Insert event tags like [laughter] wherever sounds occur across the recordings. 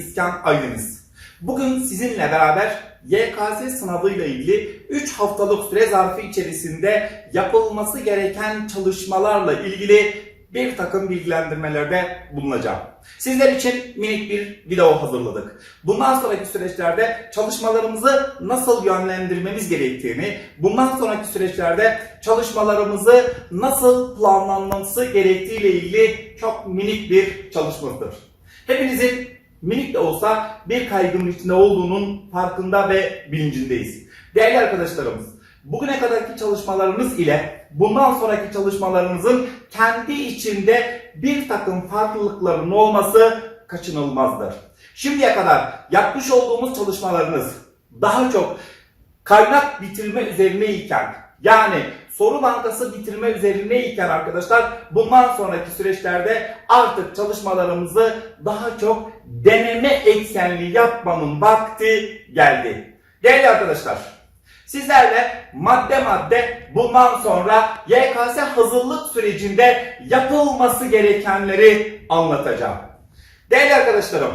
İskan Aydınız. Bugün sizinle beraber YKS sınavıyla ilgili 3 haftalık süre zarfı içerisinde yapılması gereken çalışmalarla ilgili bir takım bilgilendirmelerde bulunacağım. Sizler için minik bir video hazırladık. Bundan sonraki süreçlerde çalışmalarımızı nasıl yönlendirmemiz gerektiğini, bundan sonraki süreçlerde çalışmalarımızı nasıl planlanması gerektiğiyle ilgili çok minik bir çalışmadır. Hepinizin minik de olsa bir kaygının içinde olduğunun farkında ve bilincindeyiz. Değerli arkadaşlarımız, bugüne kadarki çalışmalarımız ile bundan sonraki çalışmalarımızın kendi içinde bir takım farklılıkların olması kaçınılmazdır. Şimdiye kadar yapmış olduğumuz çalışmalarınız daha çok kaynak bitirme üzerineyken yani soru bankası bitirme üzerineyken arkadaşlar bundan sonraki süreçlerde artık çalışmalarımızı daha çok deneme eksenli yapmanın vakti geldi. Değerli arkadaşlar sizlerle madde madde bundan sonra YKS hazırlık sürecinde yapılması gerekenleri anlatacağım. Değerli arkadaşlarım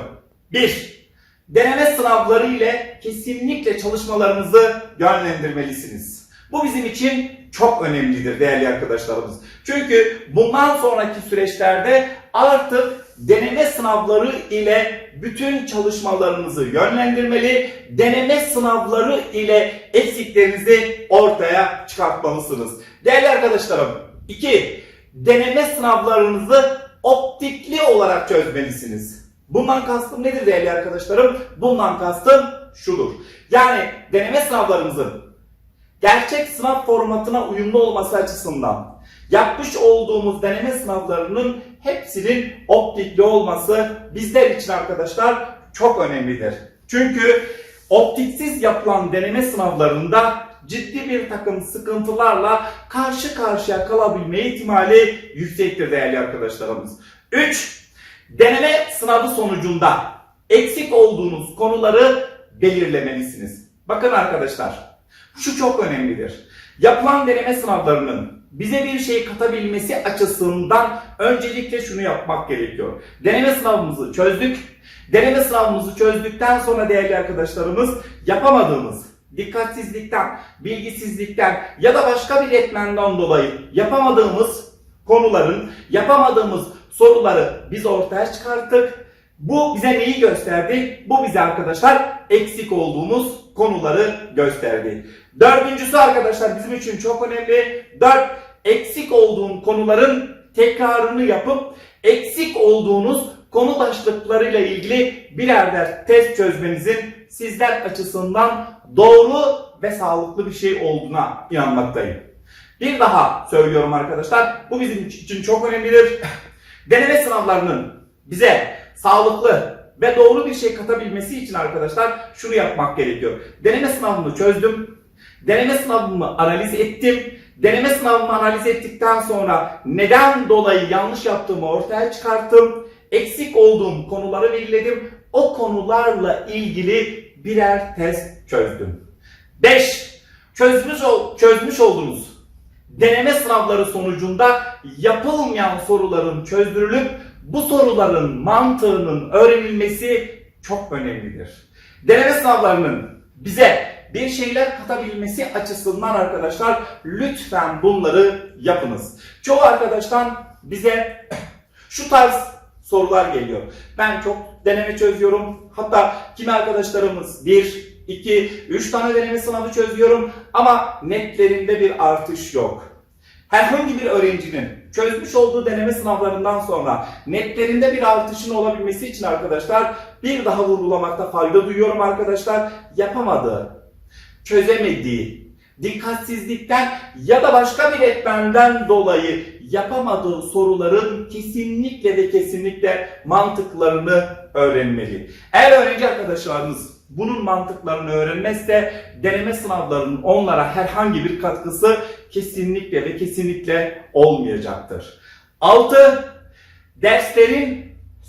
1. Deneme sınavları ile kesinlikle çalışmalarınızı yönlendirmelisiniz. Bu bizim için çok önemlidir değerli arkadaşlarımız. Çünkü bundan sonraki süreçlerde artık deneme sınavları ile bütün çalışmalarınızı yönlendirmeli, deneme sınavları ile eksiklerinizi ortaya çıkartmalısınız. Değerli arkadaşlarım, 2. Deneme sınavlarınızı optikli olarak çözmelisiniz. Bundan kastım nedir değerli arkadaşlarım? Bundan kastım şudur. Yani deneme sınavlarımızın gerçek sınav formatına uyumlu olması açısından yapmış olduğumuz deneme sınavlarının hepsinin optikli olması bizler için arkadaşlar çok önemlidir. Çünkü optiksiz yapılan deneme sınavlarında ciddi bir takım sıkıntılarla karşı karşıya kalabilme ihtimali yüksektir değerli arkadaşlarımız. 3. Deneme sınavı sonucunda eksik olduğunuz konuları belirlemelisiniz. Bakın arkadaşlar şu çok önemlidir. Yapılan deneme sınavlarının bize bir şey katabilmesi açısından öncelikle şunu yapmak gerekiyor. Deneme sınavımızı çözdük. Deneme sınavımızı çözdükten sonra değerli arkadaşlarımız yapamadığımız dikkatsizlikten, bilgisizlikten ya da başka bir etmenden dolayı yapamadığımız konuların, yapamadığımız soruları biz ortaya çıkarttık. Bu bize neyi gösterdi? Bu bize arkadaşlar eksik olduğumuz konuları gösterdi. Dördüncüsü arkadaşlar bizim için çok önemli. Dört, eksik olduğun konuların tekrarını yapıp eksik olduğunuz konu başlıklarıyla ilgili birer ders test çözmenizin sizler açısından doğru ve sağlıklı bir şey olduğuna inanmaktayım. Bir daha söylüyorum arkadaşlar. Bu bizim için çok önemlidir. [laughs] Deneme sınavlarının bize sağlıklı ve doğru bir şey katabilmesi için arkadaşlar şunu yapmak gerekiyor. Deneme sınavını çözdüm. Deneme sınavımı analiz ettim. Deneme sınavımı analiz ettikten sonra neden dolayı yanlış yaptığımı ortaya çıkarttım. Eksik olduğum konuları belirledim. O konularla ilgili birer test çözdüm. 5. Çözmüş, ol- çözmüş olduğunuz deneme sınavları sonucunda yapılmayan soruların çözdürülüp bu soruların mantığının öğrenilmesi çok önemlidir. Deneme sınavlarının bize bir şeyler katabilmesi açısından arkadaşlar lütfen bunları yapınız. Çoğu arkadaştan bize [clears throat] şu tarz sorular geliyor. Ben çok deneme çözüyorum. Hatta kimi arkadaşlarımız 1, 2, 3 tane deneme sınavı çözüyorum ama netlerinde bir artış yok. Herhangi bir öğrencinin çözmüş olduğu deneme sınavlarından sonra netlerinde bir artışın olabilmesi için arkadaşlar bir daha vurgulamakta fayda duyuyorum arkadaşlar. Yapamadığı, çözemediği, dikkatsizlikten ya da başka bir etmenden dolayı yapamadığı soruların kesinlikle ve kesinlikle mantıklarını öğrenmeli. Eğer öğrenci arkadaşlarınız bunun mantıklarını öğrenmezse deneme sınavlarının onlara herhangi bir katkısı kesinlikle ve kesinlikle olmayacaktır. 6. Derslerin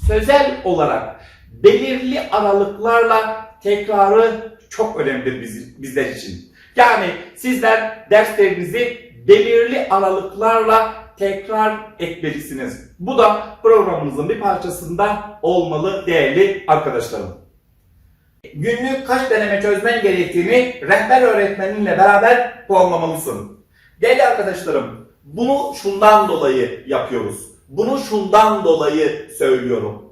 sözel olarak belirli aralıklarla tekrarı çok önemlidir biz, bizler için. Yani sizler derslerinizi belirli aralıklarla tekrar etmelisiniz. Bu da programımızın bir parçasında olmalı değerli arkadaşlarım. Günlük kaç deneme çözmen gerektiğini rehber öğretmeninle beraber puanlamalısın. Değerli arkadaşlarım, bunu şundan dolayı yapıyoruz. Bunu şundan dolayı söylüyorum.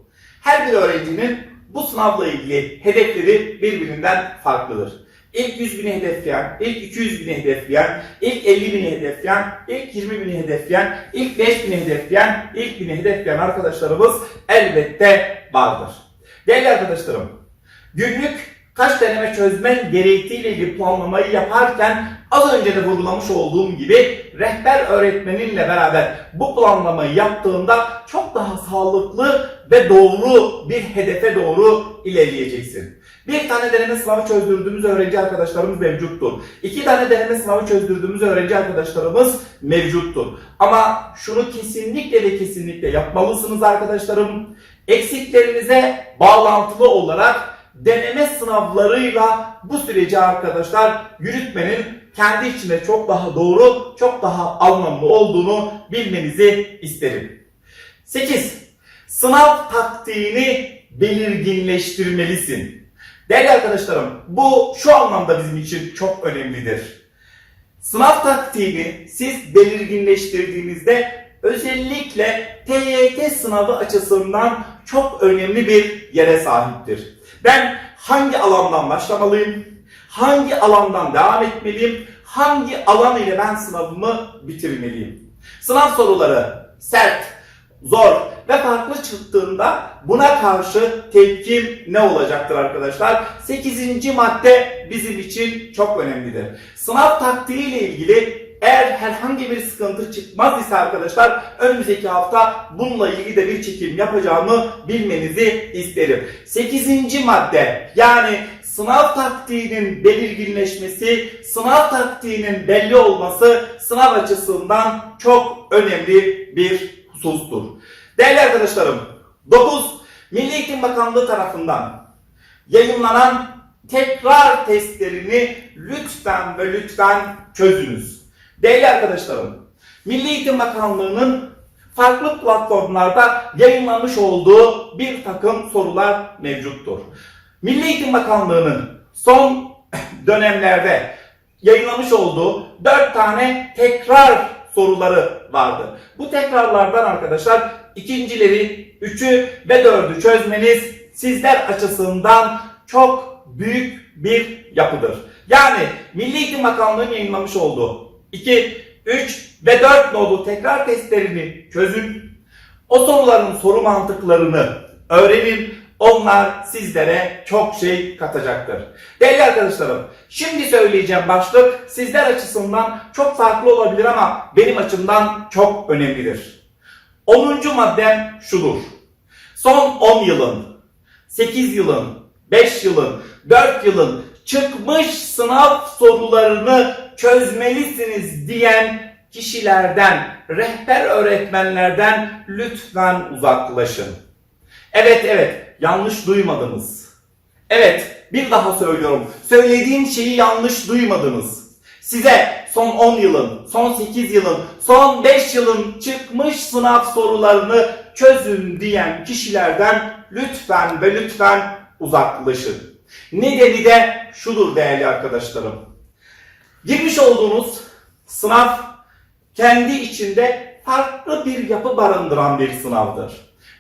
Her bir öğrencinin bu sınavla ilgili hedefleri birbirinden farklıdır. İlk 100 bini hedefleyen, ilk 200 bini hedefleyen, ilk 50 bini hedefleyen, ilk 20 bini hedefleyen, ilk 5 bini hedefleyen, ilk bini hedefleyen arkadaşlarımız elbette vardır. Değerli arkadaşlarım, günlük kaç deneme çözmen gerektiğiyle ilgili planlamayı yaparken az önce de vurgulamış olduğum gibi rehber öğretmeninle beraber bu planlamayı yaptığında çok daha sağlıklı ve doğru bir hedefe doğru ilerleyeceksin. Bir tane deneme sınavı çözdürdüğümüz öğrenci arkadaşlarımız mevcuttur. İki tane deneme sınavı çözdürdüğümüz öğrenci arkadaşlarımız mevcuttur. Ama şunu kesinlikle ve kesinlikle yapmalısınız arkadaşlarım. Eksiklerinize bağlantılı olarak deneme sınavlarıyla bu süreci arkadaşlar yürütmenin kendi içinde çok daha doğru, çok daha anlamlı olduğunu bilmenizi isterim. 8. Sınav taktiğini belirginleştirmelisin. Değerli arkadaşlarım, bu şu anlamda bizim için çok önemlidir. Sınav taktiğini siz belirginleştirdiğinizde özellikle TYT sınavı açısından çok önemli bir yere sahiptir. Ben hangi alandan başlamalıyım? Hangi alandan devam etmeliyim? Hangi alan ile ben sınavımı bitirmeliyim? Sınav soruları sert, zor ve farklı çıktığında buna karşı tepkim ne olacaktır arkadaşlar? 8. madde bizim için çok önemlidir. Sınav taktiği ile ilgili eğer herhangi bir sıkıntı çıkmaz ise arkadaşlar önümüzdeki hafta bununla ilgili de bir çekim yapacağımı bilmenizi isterim. 8. madde yani sınav taktiğinin belirginleşmesi, sınav taktiğinin belli olması sınav açısından çok önemli bir husustur. Değerli arkadaşlarım, 9 Milli Eğitim Bakanlığı tarafından yayınlanan tekrar testlerini lütfen ve lütfen çözünüz. Değerli arkadaşlarım, Milli Eğitim Bakanlığı'nın farklı platformlarda yayınlanmış olduğu bir takım sorular mevcuttur. Milli Eğitim Bakanlığı'nın son [laughs] dönemlerde yayınlamış olduğu 4 tane tekrar soruları vardı. Bu tekrarlardan arkadaşlar ikincileri, üçü ve dördü çözmeniz sizler açısından çok büyük bir yapıdır. Yani Milli Eğitim Bakanlığı'nın yayınlamış olduğu 2, 3 ve 4 nolu tekrar testlerini çözün. O soruların soru mantıklarını öğrenin. Onlar sizlere çok şey katacaktır. Değerli arkadaşlarım, şimdi söyleyeceğim başlık sizler açısından çok farklı olabilir ama benim açımdan çok önemlidir. 10. maddem şudur. Son 10 yılın, 8 yılın, 5 yılın, 4 yılın çıkmış sınav sorularını çözmelisiniz diyen kişilerden, rehber öğretmenlerden lütfen uzaklaşın. Evet evet yanlış duymadınız. Evet bir daha söylüyorum. Söylediğim şeyi yanlış duymadınız. Size son 10 yılın, son 8 yılın, son 5 yılın çıkmış sınav sorularını çözün diyen kişilerden lütfen ve lütfen uzaklaşın. Nedeni de şudur değerli arkadaşlarım. Girmiş olduğunuz sınav kendi içinde farklı bir yapı barındıran bir sınavdır.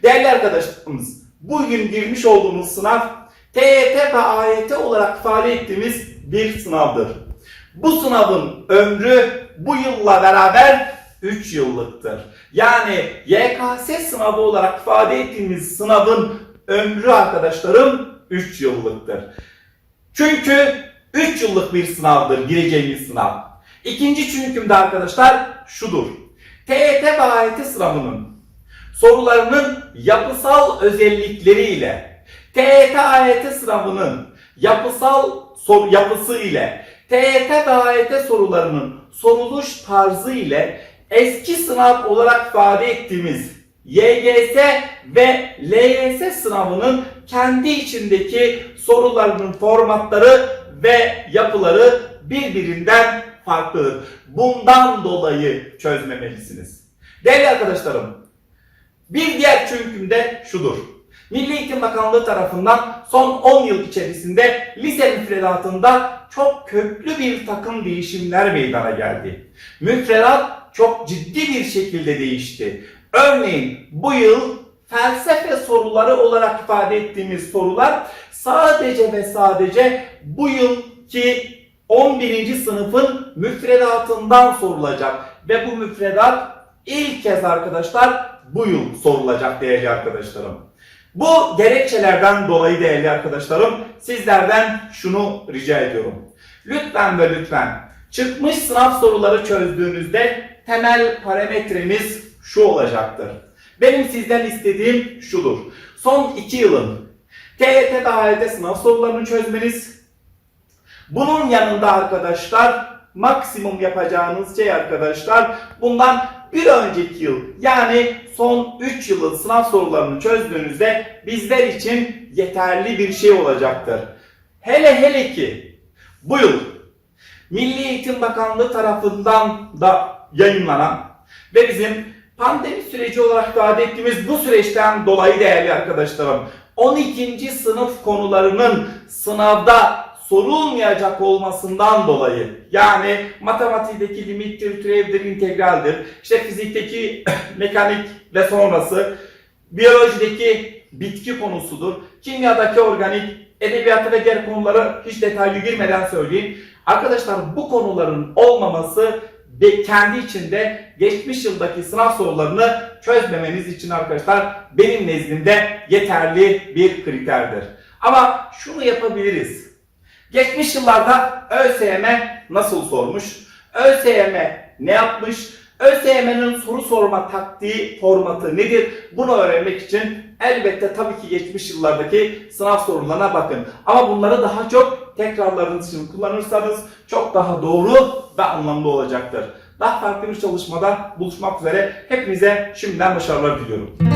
Değerli arkadaşlarımız, bugün girmiş olduğumuz sınav TYT ve AYT olarak ifade ettiğimiz bir sınavdır. Bu sınavın ömrü bu yılla beraber 3 yıllıktır. Yani YKS sınavı olarak ifade ettiğimiz sınavın ömrü arkadaşlarım 3 yıllıktır. Çünkü 3 yıllık bir sınavdır gireceğimiz sınav. İkinci çünküm de arkadaşlar şudur. TYT ve AYT sınavının sorularının yapısal özellikleriyle TYT AYT sınavının yapısal soru yapısı ile TYT ve AYT sorularının soruluş tarzı ile eski sınav olarak ifade ettiğimiz YGS ve LYS sınavının kendi içindeki sorularının formatları ve yapıları birbirinden farklıdır. Bundan dolayı çözmemelisiniz. Değerli arkadaşlarım, bir diğer çünküm de şudur. Milli Eğitim Bakanlığı tarafından son 10 yıl içerisinde lise müfredatında çok köklü bir takım değişimler meydana geldi. Müfredat çok ciddi bir şekilde değişti. Örneğin bu yıl felsefe soruları olarak ifade ettiğimiz sorular sadece ve sadece bu yılki 11. sınıfın müfredatından sorulacak ve bu müfredat ilk kez arkadaşlar bu yıl sorulacak değerli arkadaşlarım. Bu gerekçelerden dolayı değerli arkadaşlarım sizlerden şunu rica ediyorum. Lütfen ve lütfen çıkmış sınav soruları çözdüğünüzde temel parametremiz şu olacaktır. Benim sizden istediğim şudur. Son 2 yılın TYT dahilde sınav sorularını çözmeniz, bunun yanında arkadaşlar maksimum yapacağınız şey arkadaşlar bundan bir önceki yıl yani son 3 yılın sınav sorularını çözdüğünüzde bizler için yeterli bir şey olacaktır. Hele hele ki bu yıl Milli Eğitim Bakanlığı tarafından da yayınlanan ve bizim pandemi süreci olarak ifade ettiğimiz bu süreçten dolayı değerli arkadaşlarım 12. sınıf konularının sınavda sorulmayacak olmasından dolayı yani matematikteki limittir, türevdir, integraldir, işte fizikteki [clears throat] mekanik ve sonrası, biyolojideki bitki konusudur, kimyadaki organik, edebiyatı ve diğer konuları hiç detaylı girmeden söyleyeyim. Arkadaşlar bu konuların olmaması ve kendi içinde geçmiş yıldaki sınav sorularını çözmemeniz için arkadaşlar benim nezdimde yeterli bir kriterdir. Ama şunu yapabiliriz. Geçmiş yıllarda ÖSYM nasıl sormuş? ÖSYM ne yapmış? ÖSYM'nin soru sorma taktiği, formatı nedir? Bunu öğrenmek için elbette tabii ki geçmiş yıllardaki sınav sorularına bakın. Ama bunları daha çok tekrarlarınız için kullanırsanız çok daha doğru ve anlamlı olacaktır. Daha farklı bir çalışmada buluşmak üzere hepinize şimdiden başarılar diliyorum.